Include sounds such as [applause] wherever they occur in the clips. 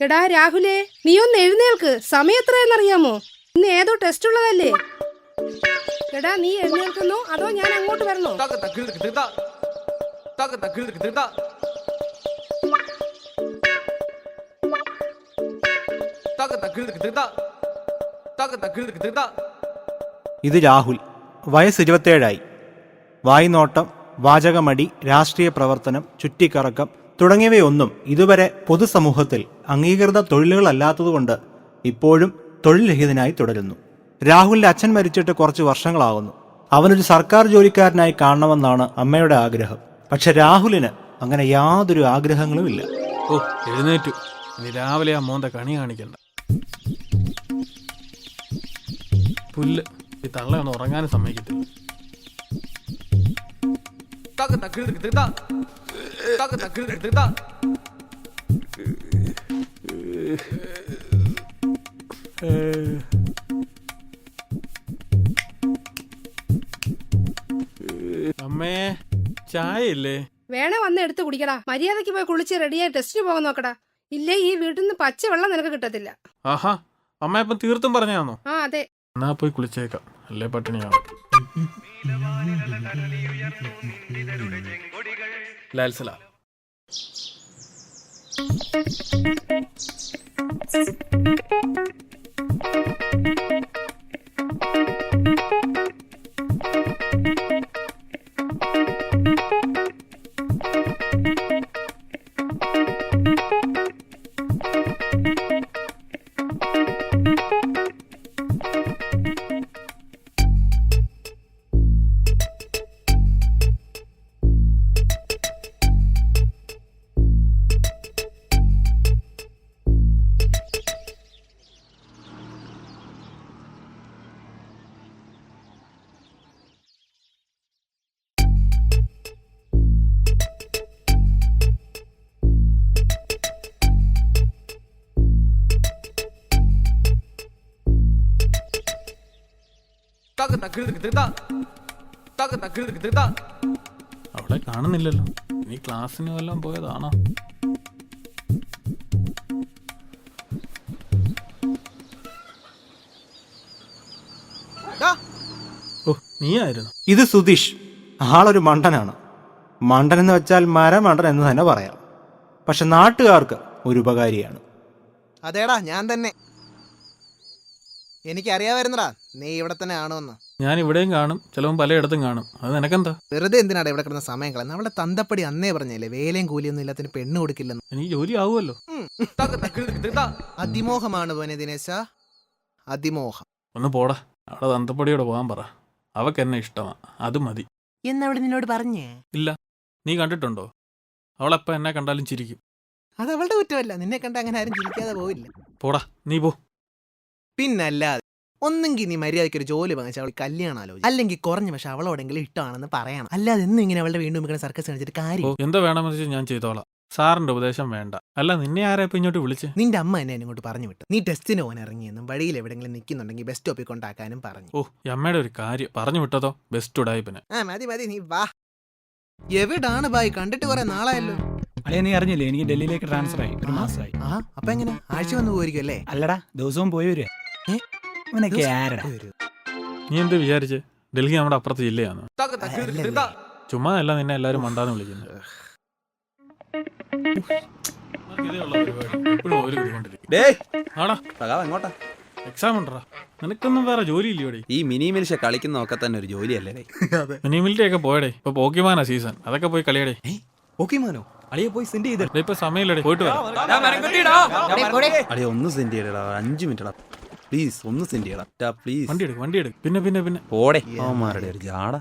എടാ രാഹുലേ നീ ഒന്ന് എഴുന്നേൽക്ക്. സമയം എത്രയെന്നറിയാമോ ഇന്ന് ഏതോ ടെസ്റ്റ് ഉള്ളതല്ലേ? എടാ നീ എഴുന്നേൽക്കുന്നു? അതോ ഞാൻ അങ്ങോട്ട് വരണോ. ഇത് രാഹുൽ. വയസ്സ് ഇരുപത്തേഴായി. വായ്നോട്ടം വാചകമടി രാഷ്ട്രീയ പ്രവർത്തനം ചുറ്റിക്കറക്കം തുടങ്ങിയവയൊന്നും ഇതുവരെ പൊതുസമൂഹത്തിൽ അംഗീകൃത തൊഴിലുകളല്ലാത്തതുകൊണ്ട് ഇപ്പോഴും തൊഴിൽ രഹിതനായി തുടരുന്നു. രാഹുലിന്റെ അച്ഛൻ മരിച്ചിട്ട് കുറച്ച് വർഷങ്ങളാകുന്നു. അവനൊരു സർക്കാർ ജോലിക്കാരനായി കാണണമെന്നാണ് അമ്മയുടെ ആഗ്രഹം. പക്ഷെ രാഹുലിന് അങ്ങനെ യാതൊരു ആഗ്രഹങ്ങളുമില്ല ഓ എഴുന്നേറ്റു. ഇനി രാവിലെ ആ മോന്റെ കണി കാണിക്കണ്ട. പുല്ല്. ഈ തള്ളയൊന്നും ഉറങ്ങാനും സമ്മതിക്കത്തില്ല. Taka ta kil тогда? da. Taka ta kil dik da. അമ്മേ ചായ ഇല്ലേ വേണേ വന്ന് എടുത്ത് കുടിക്കടാ. മര്യാദയ്ക്ക് പോയി കുളിച്ച് റെഡിയായി ടെസ്റ്റിന് പോകാൻ നോക്കടാ. ഇല്ലേ ഈ വീട്ടിൽ നിന്ന് പച്ച വെള്ളം നിനക്ക് കിട്ടത്തില്ല. ആഹാ അമ്മ ഇപ്പം തീർത്തും പറഞ്ഞാന്നോ ആ അതെ. എന്നാ പോയി കുളിച്ചേക്കാം. അല്ലേ പട്ടിണിയാണ് ലാൽസല അവളെ കാണുന്നില്ലല്ലോ. നീ ക്ലാസ്സിന് വല്ലതും പോയതാണോ? ഓ നീയായിരുന്നു. ഇത് സുധീഷ്. ആളൊരു മണ്ടനാണ്. മണ്ടൻ എന്ന് വെച്ചാൽ മരമണ്ടൻ എന്ന് തന്നെ പറയാം. പക്ഷെ നാട്ടുകാർക്ക് ഒരു ഉപകാരിയാണ്. അതേടാ ഞാൻ തന്നെ. എനിക്കറിയാമായിരുന്നടാ നീ ഇവിടെ തന്നെ ആണോന്ന്. ഞാൻ ഇവിടെയും കാണും ചിലവും പലയിടത്തും കാണും. അത് നിനക്കെന്താ? വെറുതെ എന്തിനാടാ ഇവിടെ കിടന്ന സമയം കളയുന്നത് അവളെ തന്തപ്പടി അന്നേ പറഞ്ഞല്ലേ വേലയും കൂലിയൊന്നും ഇല്ലാത്തതിന് പെണ്ണ് കൊടുക്കില്ലെന്ന്. എനിക്ക് ജോലി ആവുമല്ലോ. അതിമോഹമാണ് പോനെ ദിനേശ. അതിമോഹം. ഒന്ന് പോടാ അവിടെ തന്തപ്പടിയോട് പോകാൻ പറ. അവക്ക് എന്നെ ഇഷ്ടമാ അത് മതി. എന്നവിടെ നിന്നോട് പറഞ്ഞേ? ഇല്ല നീ കണ്ടിട്ടുണ്ടോ? അവളെപ്പ എന്നെ കണ്ടാലും ചിരിക്കും. അത് അവളുടെ കുറ്റമല്ല നിന്നെ കണ്ട അങ്ങനെ ആരും ചിരിക്കാതെ പോവില്ല? പോടാ നീ പോ. പിന്നല്ലാതെ ഒന്നെങ്കിൽ നീ മര്യാദയ്ക്ക് ഒരു ജോലി വാങ്ങിച്ച അവൾ കല്യാണം ആലോചിച്ചു. അല്ലെങ്കിൽ കുറഞ്ഞ പക്ഷെ അവളോടെങ്കിലും ഇഷ്ടമാണെന്ന് പറയണം. അല്ലാതെ എന്നും ഇങ്ങനെ അവളുടെ വീണ്ടും ഇങ്ങനെ സർക്കസ് കാണിച്ചിട്ട് കാര്യം എന്താ വേണമെന്ന് വെച്ചാൽ ഞാൻ ചെയ്തോളാം. സാറിന്റെ ഉപദേശം വേണ്ട. അല്ല നിന്നെ ആരാ ഇപ്പൊ ഇങ്ങോട്ട് വിളിച്ച്? നിന്റെ അമ്മ എന്നെ ഇങ്ങോട്ട് പറഞ്ഞു വിട്ടു. നീ ടെസ്റ്റിന് പോകാൻ ഇറങ്ങിയെന്നും വഴിയിൽ എവിടെങ്കിലും നിൽക്കുന്നുണ്ടെങ്കിൽ ബെസ്റ്റ് സ്റ്റോപ്പിൽ കൊണ്ടാക്കാനും പറഞ്ഞു. ഓ ഈ അമ്മയുടെ ഒരു കാര്യം. പറഞ്ഞു വിട്ടതോ? ബെസ്റ്റ് ഉടായ്പിന് ആ മതി മതി നീ വാ. എവിടാണ് ബായ്? കണ്ടിട്ട് കുറെ നാളായല്ലോ. അളിയ നീ അറിഞ്ഞില്ലേ? എനിക്ക് ഡൽഹിയിലേക്ക് ട്രാൻസ്ഫർ ആയി. ഒരു മാസമായി. ആ അപ്പൊ എങ്ങനെ? ആഴ്ച വന്നു പോയിരിക്കും അല്ലേ അല്ലടാ ദിവസവും പോയി വരെ ഏ? ഇവനൊക്കെ ആരടാ? നീ എന്ത് വിചാരിച്ച്? ഡൽഹി നമ്മുടെ അപ്പുറത്ത് ജില്ലയാണ്. ചുമ്മാ അല്ല നിന്നെ എല്ലാരും മണ്ടാന്ന് വിളിക്കുന്നത് എങ്ങോട്ടാ? എക്സാം ഉണ്ടടാ. നിനക്കൊന്നും വേറെ ജോലി ഇല്ലയോടെ. ഈ മിനി മിനിഷ കളിക്കുന്നതൊക്കെ തന്നെ ഒരു ജോലിയല്ലേ മിനി മിനിമിലിറ്റി ഒക്കെ പോയടേ. ഇപ്പൊ പോക്കിമാനാ സീസൺ അതൊക്കെ പോയി കളിയടേ. പോക്കിമാനോ? അളിയെ പോയി സെൻഡ് ചെയ്ത്. ഇപ്പൊ സമയമില്ലടേ. പോയിട്ട് വരാം. അളിയ ഒന്ന് സെൻഡ് ചെയ്യടാ അഞ്ച് മിനിറ്റ് പ്ലീസ് ഒന്ന് സെൻഡ് ചെയ്യണം. പ്ലീസ് വണ്ടി എടുക്ക് വണ്ടി എടുക്ക്. പിന്നെ പിന്നെ പിന്നെ. പോടെ. അവന്മാരുടെ ഒരു ജാട.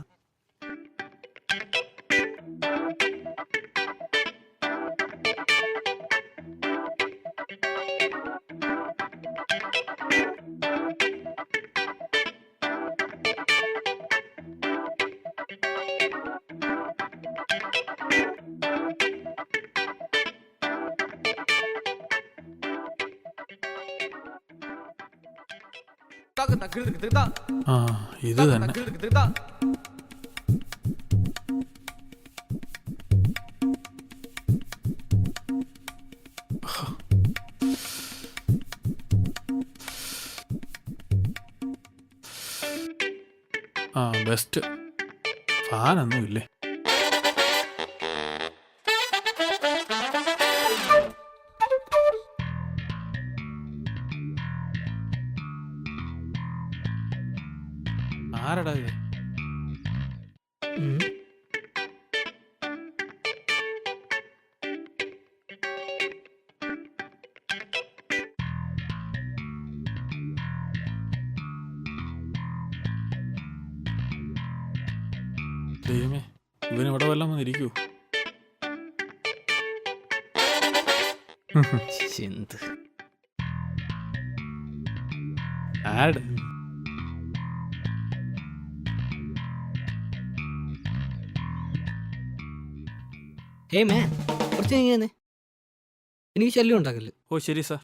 ആ ഇത് തന്നെ. ആ ബെസ്റ്റ് ഫാനൊന്നും ഇല്ലേ ദൈവമേ ഇവന് ഇവിടെ വല്ലതും വന്നിരിക്കൂ എന്ത്? ആഡ് ഹേ മാൻ കുറച്ച് നീങ്ങുന്നേ എനിക്ക് ശല്യം ഉണ്ടാക്കില്ല ഓ ശരി സാർ.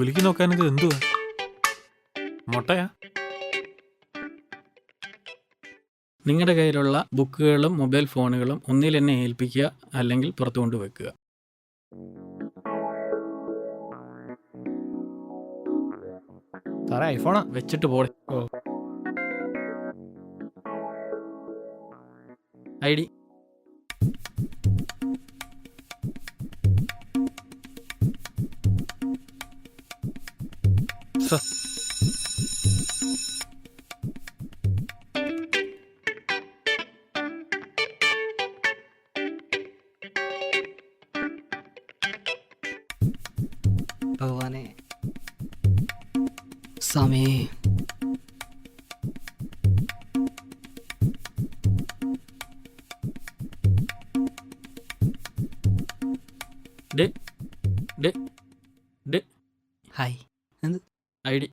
കുലിക്ക് നോക്കാൻ ഇത് എന്തുവാ? മുട്ടയാ? നിങ്ങളുടെ കയ്യിലുള്ള ബുക്കുകളും മൊബൈൽ ഫോണുകളും ഒന്നിൽ എന്നെ ഏൽപ്പിക്കുക അല്ലെങ്കിൽ പുറത്തു കൊണ്ടുവെക്കുക സാറേ ഐഫോണാ? വെച്ചിട്ട് പോളെ. I D. സർ ഭഗവാനെ. സമേ ഹായ്. എന്ത്? I D.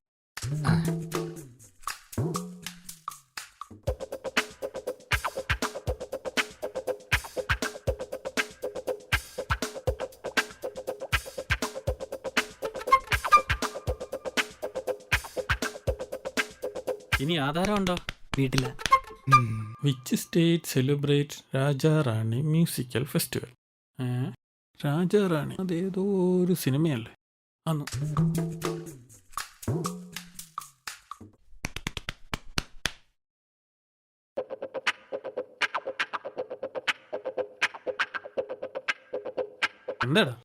ഇനി ആധാരം ഉണ്ടോ വീട്ടില which state celebrate Rajarani musical festival Rajarani അതേതോ ഒരു സിനിമയല്ലേ? അന്ന്. എന്താടാ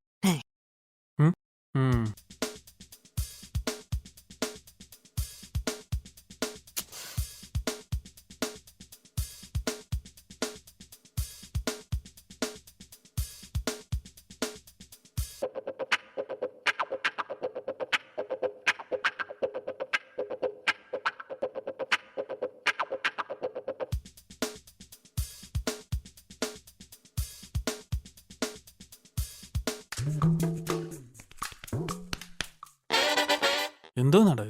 എന്തോ നട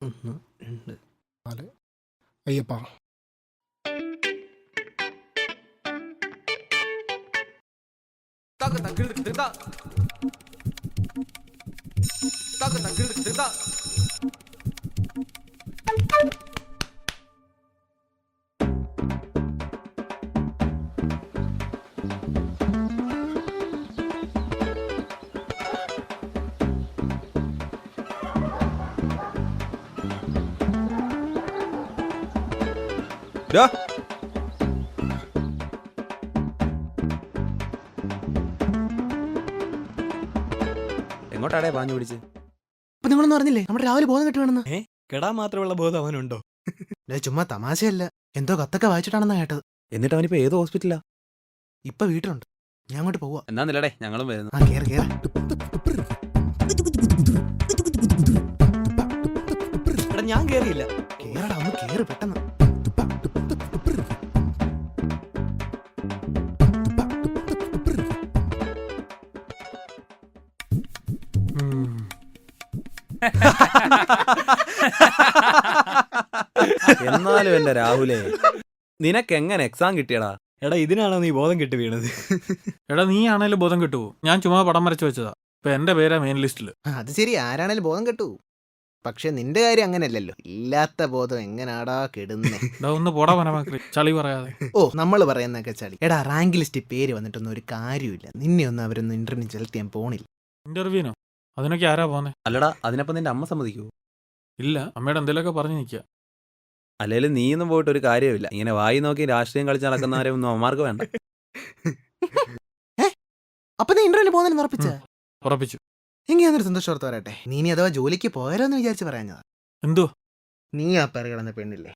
ഒന്ന് രണ്ട് Ayyappa. Taka tak kırdık kırdık da. Taka tak kırdık kırdık da. ഡാ. എങ്ങോട്ടാടേ പാഞ്ഞു പിടിച്ച് അപ്പൊ നിങ്ങളൊന്നും അറിഞ്ഞില്ലേ നമ്മുടെ രാവിലെ ബോധം കെട്ടുവാണെന്ന് കെടാൻ മാത്രമുള്ള ബോധം അവനുണ്ടോ? ഡേ, ചുമ്മാ തമാശയല്ല. എന്തോ കത്തൊക്കെ വായിച്ചിട്ടാണെന്നാ കേട്ടത്. എന്നിട്ട് അവനിപ്പോ ഏത് ഹോസ്പിറ്റലാ? ഇപ്പൊ വീട്ടിലുണ്ട്. ഞാൻ അങ്ങോട്ട് പോവാ. എന്നാ നിലടേ ഞങ്ങളും വരുന്നു. ആ കേറ് കേറ്. എടാ ഞാൻ കേറിയില്ല. കേറടാ ഒന്ന് കേറ് പെട്ടെന്ന്. ഉം. എന്നാലും എന്റെ രാഹുലേ നിനക്ക് എങ്ങനെ എക്സാം കിട്ടിയടാ? എടാ ഇതിനാണോ നീ ബോധം കിട്ടി വീണത്? എടാ നീ ആണേലും ബോധം കിട്ടുവോ? ഞാൻ ചുമ്മാ പടം വരച്ചു വെച്ചതാ. ഇപ്പൊ എന്റെ പേരാ മെയിൻ ലിസ്റ്റിൽ അത് ശരി ആരാണേലും ബോധം കെട്ടു. പക്ഷെ നിന്റെ കാര്യം അങ്ങനെയല്ലല്ലോ. ഇല്ലാത്ത ബോധം എങ്ങനാടാ കെടുന്നേ? എടാ ഒന്ന് പോടാ ചളി പറയാതെ. ഓ നമ്മൾ പറയുന്നൊക്കെ ചളി. എടാ റാങ്ക് ലിസ്റ്റ് പേര് വന്നിട്ടൊന്നും ഒരു കാര്യമില്ല നിന്നെ ഒന്നും അവരൊന്നും ഇന്റർവ്യൂ ചെലുത്തിയാൻ പോണില്ല. ഇന്റർവ്യൂനോ അതിനൊക്കെ ആരാ പോന്നെ? അല്ലടാ അതിനപ്പം നിന്റെ അമ്മ സമ്മതിക്കൂ ഇല്ല അമ്മയുടെ എന്തെങ്കിലുമൊക്കെ പറഞ്ഞു നിൽക്കുക അല്ലേലും നീയൊന്നും പോയിട്ട് ഒരു കാര്യമില്ല ഇങ്ങനെ വായി നോക്കി രാഷ്ട്രീയം കളിച്ച് നടക്കുന്നവരെ ഒന്നും അമ്മമാർക്ക് വേണ്ട. അപ്പൊ നീ ഇന്റർവ്യൂ പോകുന്നതിന് ഉറപ്പിച്ച? ഉറപ്പിച്ചു. എങ്കിൽ സന്തോഷോർത്ത് പറയട്ടെ. നീ ഇനി അഥവാ ജോലിക്ക് പോയാലോ എന്ന് വിചാരിച്ച് പറയാഞ്ഞതാ. എന്തോ നീ ആ പേര് കിടന്ന പെണ്ണില്ലേ?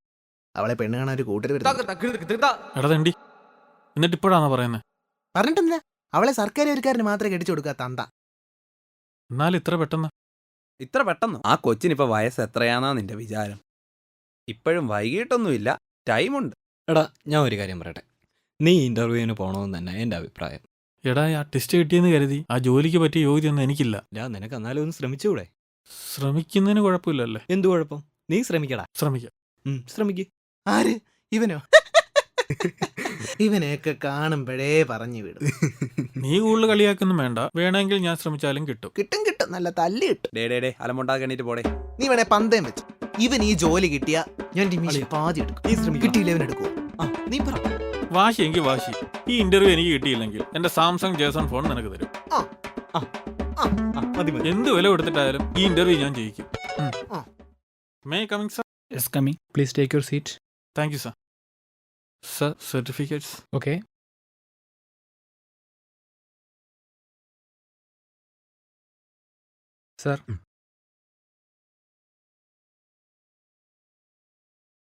അവളെ പെണ്ണ് കാണാൻ ഒരു കൂട്ടർ Taka വരുന്നു എടാ തെണ്ടി. എന്നിട്ട് ഇപ്പോഴാണോ പറയുന്നത് പറഞ്ഞിട്ടെന്താ അവളെ സർക്കാർ ഒരുക്കാരന് മാത്രമേ കെട്ടിച്ചു കൊടുക്കാത്ത തന്ത. എന്നാലും ഇത്ര പെട്ടെന്ന്? ഇത്ര പെട്ടെന്ന്? ആ കൊച്ചിനിപ്പോ വയസ്സ് എത്രയാണെന്നാ നിന്റെ വിചാരം? ഇപ്പോഴും വൈകിട്ടൊന്നുമില്ല. ടൈമുണ്ട്. എടാ ഞാൻ ഒരു കാര്യം പറയട്ടെ. നീ ഇന്റർവ്യൂവിന് പോകണമെന്ന് തന്നെ എന്റെ അഭിപ്രായം. എടാ ആ ടെസ്റ്റ് കിട്ടിയെന്ന് കരുതി. ആ ജോലിക്ക് പറ്റിയ യോഗ്യതയൊന്നും എനിക്കില്ല. ഞാൻ നിനക്ക് എന്നാലും ഒന്ന് ശ്രമിച്ചുകൂടെ? ശ്രമിക്കുന്നതിന് കുഴപ്പമില്ലല്ലേ? എന്തു കുഴപ്പം? നീ ശ്രമിക്കടാ. ശ്രമിക്കാം. ശ്രമിക്ക ശ്രമിക്ക്. ആര്? ഇവനോ? [laughs] ഇവനെയൊക്കെ കാണുമ്പോഴേ പറഞ്ഞു വിടും. നീ കൂടുതൽ കളിയാക്കൊന്നും വേണ്ട. വേണമെങ്കിൽ ഞാൻ ശ്രമിച്ചാലും കിട്ടും. കിട്ടും കിട്ടും. നല്ല തല്ലി കിട്ടും. ഡേ ഡേ ഡേ അലമുണ്ടാക്കണീറ്റ് പോടെ. നീ വേണേ പന്തയം വെച്ചു. ഇവൻ ഈ ജോലി കിട്ടിയ ഞാൻ ഡിമീഷ് പാതി എടുക്കും. നീ ശ്രമം കിട്ടിയില്ല ഇവൻ എടുക്കുവോ? ആ നീ പറ. വാശി എങ്കിൽ വാശി. ഈ ഇന്റർവ്യൂ എനിക്ക് കിട്ടിയില്ലെങ്കിൽ എന്റെ സാംസങ് ജേസൺ ഫോൺ നിനക്ക് തരും. ആ മതി മതി. എന്ത് വില കൊടുത്തിട്ടായാലും ഈ ഇന്റർവ്യൂ ഞാൻ ജയിക്കും. ആ. May coming sir Yes, coming. Please take your seat. Thank you sir certificates. Okay. Sir. Hmm.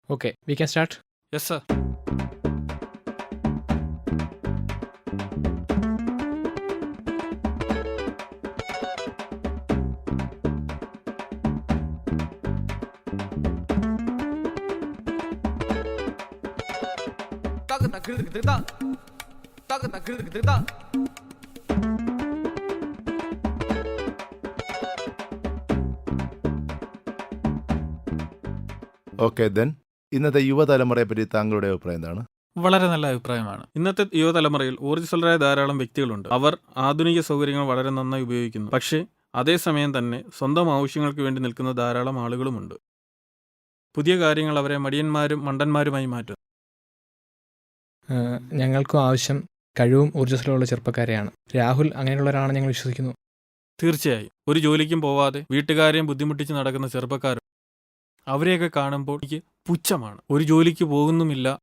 Okay, we can start. Yes, sir. Taka takil tigda. Taka takil tigda. Okay then ഇന്നത്തെ യുവതലമുറയെ പറ്റി താങ്കളുടെ അഭിപ്രായം എന്താണ്? വളരെ നല്ല അഭിപ്രായമാണ്. ഇന്നത്തെ യുവതലമുറയിൽ ഊർജസ്വലരായ ധാരാളം വ്യക്തികളുണ്ട്. അവർ ആധുനിക സൗകര്യങ്ങൾ വളരെ നന്നായി ഉപയോഗിക്കുന്നു. പക്ഷേ അതേസമയം തന്നെ സ്വന്തം ആവശ്യങ്ങൾക്ക് വേണ്ടി നിൽക്കുന്ന ധാരാളം ആളുകളുമുണ്ട്. പുതിയ കാര്യങ്ങൾ അവരെ മടിയന്മാരും മണ്ടന്മാരുമായി മാറ്റും ഏഹ്, ഞങ്ങൾക്കും ആവശ്യം കഴിവും ഊർജസ്വലമുള്ള ചെറുപ്പക്കാരെയാണ്. രാഹുൽ അങ്ങനെയുള്ള ഒരാളാണ് ഞങ്ങൾ വിശ്വസിക്കുന്നു. തീർച്ചയായും. ഒരു ജോലിക്കും പോവാതെ വീട്ടുകാരെയും ബുദ്ധിമുട്ടിച്ച് നടക്കുന്ന ചെറുപ്പക്കാരും അവരെയൊക്കെ കാണുമ്പോൾ എനിക്ക് പുച്ഛമാണ്. ഒരു ജോലിക്ക് പോകുന്നുമില്ല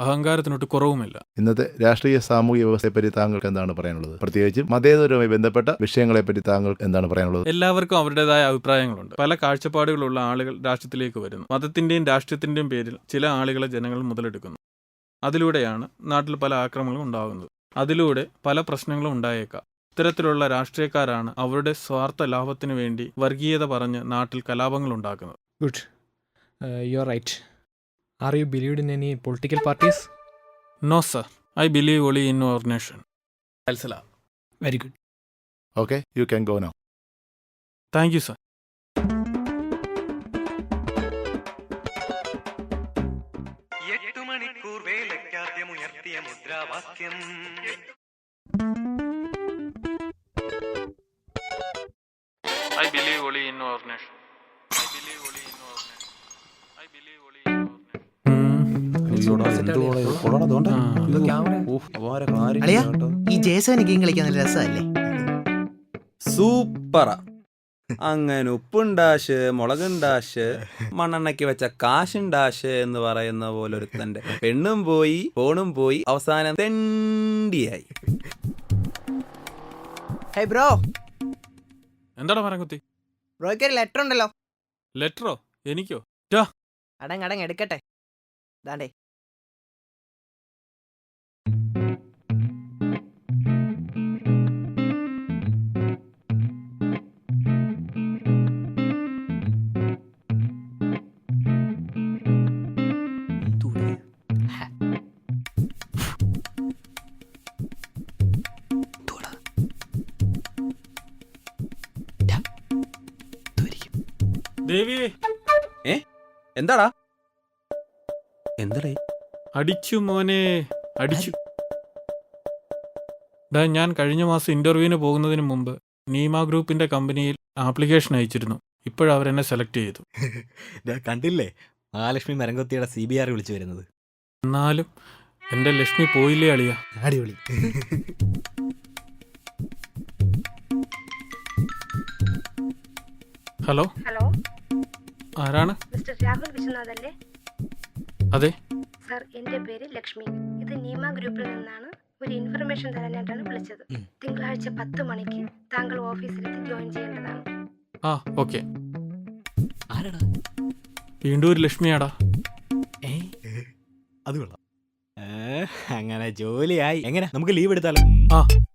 അഹങ്കാരത്തിനൊട്ട് കുറവുമില്ല. ഇന്നത്തെ രാഷ്ട്രീയ സാമൂഹിക വ്യവസ്ഥയെപ്പറ്റി താങ്കൾക്ക് എന്താണ് പറയാനുള്ളത്? പ്രത്യേകിച്ച് മതേതരവുമായി ബന്ധപ്പെട്ട വിഷയങ്ങളെപ്പറ്റി താങ്കൾ എന്താണ് പറയാനുള്ളത്? എല്ലാവർക്കും അവരുടേതായ അഭിപ്രായങ്ങളുണ്ട്. പല കാഴ്ചപ്പാടുകളുള്ള ആളുകൾ രാഷ്ട്രത്തിലേക്ക് വരുന്നു. മതത്തിന്റെയും രാഷ്ട്രീയത്തിന്റെയും പേരിൽ ചില ആളുകളെ ജനങ്ങൾ മുതലെടുക്കുന്നു. അതിലൂടെയാണ് നാട്ടിൽ പല ആക്രമണങ്ങളും ഉണ്ടാകുന്നത്. അതിലൂടെ പല പ്രശ്നങ്ങളും ഉണ്ടായേക്കാം. ഇത്തരത്തിലുള്ള രാഷ്ട്രീയക്കാരാണ് അവരുടെ സ്വാർത്ഥ ലാഭത്തിനു വേണ്ടി വർഗീയത പറഞ്ഞ് നാട്ടിൽ കലാപങ്ങൾ ഉണ്ടാക്കുന്നത്. Good you are right are you believed in any political parties no sir I believe only in our nation very good okay you can go no thank you sir എട്ടു മണിക്കൂർ വേലയ്ക്കാദ്യമുയർത്തിയ മുദ്രാവാക്യം. I believe only in our nation I believe only in our nation I believe only in our nation അളിയാ ഈ Jason game കളിക്കാൻ നല്ല രസമല്ലേ? സൂപ്പറാ. അങ്ങനെ ഉപ്പുണ്ടാശ് മുളകുണ്ടാശ് മണ്ണെണ്ണയ്ക്ക് വെച്ച കാശുണ്ടാശ് എന്ന് പറയുന്ന പോലെ ഒരു തന്റെ പെണ്ണും പോയി ഫോണും പോയി അവസാനം തെണ്ടിയായി. ഹേ ബ്രോ. എന്താടാ മരംകുത്തി ബ്രോയ്ക്ക് ഒരു ലെറ്റർ ഉണ്ടല്ലോ. ലെറ്ററോ? എനിക്കോ? അടങ്ങ് അടങ്ങ് എടുക്കട്ടെ. ദാണ്ടേ. ദേവിയെ എന്താടാ? എന്തടേ? അടിച്ചു മോനെ അടിച്ചു. ഡാ ഞാൻ കഴിഞ്ഞ മാസം ഇന്റർവ്യൂവിന് പോകുന്നതിന് മുമ്പ് നീമ ഗ്രൂപ്പിന്റെ കമ്പനിയിൽ ആപ്ലിക്കേഷൻ അയച്ചിരുന്നു. ഇപ്പോഴവരെന്നെ സെലക്ട് ചെയ്തു. കണ്ടില്ലേ? മഹാലക്ഷ്മി മരംകൊത്തിയുടെ സി ബി ആർ വിളിച്ചു വരുന്നത്. എന്നാലും എന്റെ ലക്ഷ്മി പോയില്ലേ അളിയ? അടിപൊളി. ഹലോ. ആരാണ്? മിസ്റ്റർ രാഹുൽ വിശ്വനാഥ് അല്ലേ അതെ. സർ എന്റെ പേര് ലക്ഷ്മി. ഇത് നീമ ഗ്രൂപ്പിൽ നിന്നാണ് ഒരു ഇൻഫർമേഷൻ തരാനായിട്ടാണ് വിളിച്ചത്. തിങ്കളാഴ്ച പത്ത് മണിക്ക് താങ്കൾ ഓഫീസിലെത്തി ജോയിൻ ചെയ്യേണ്ടതാണ്. ആ ഓക്കെ. ആരാടാ? വീണ്ടും ഒരു ലക്ഷ്മിയാടാ. ഏ? അത് കൊള്ളാം. ഏ, അങ്ങനെ ജോലിയായി. എങ്ങനെ? നമുക്ക് ലീവ് എടുത്താലോ? ആ.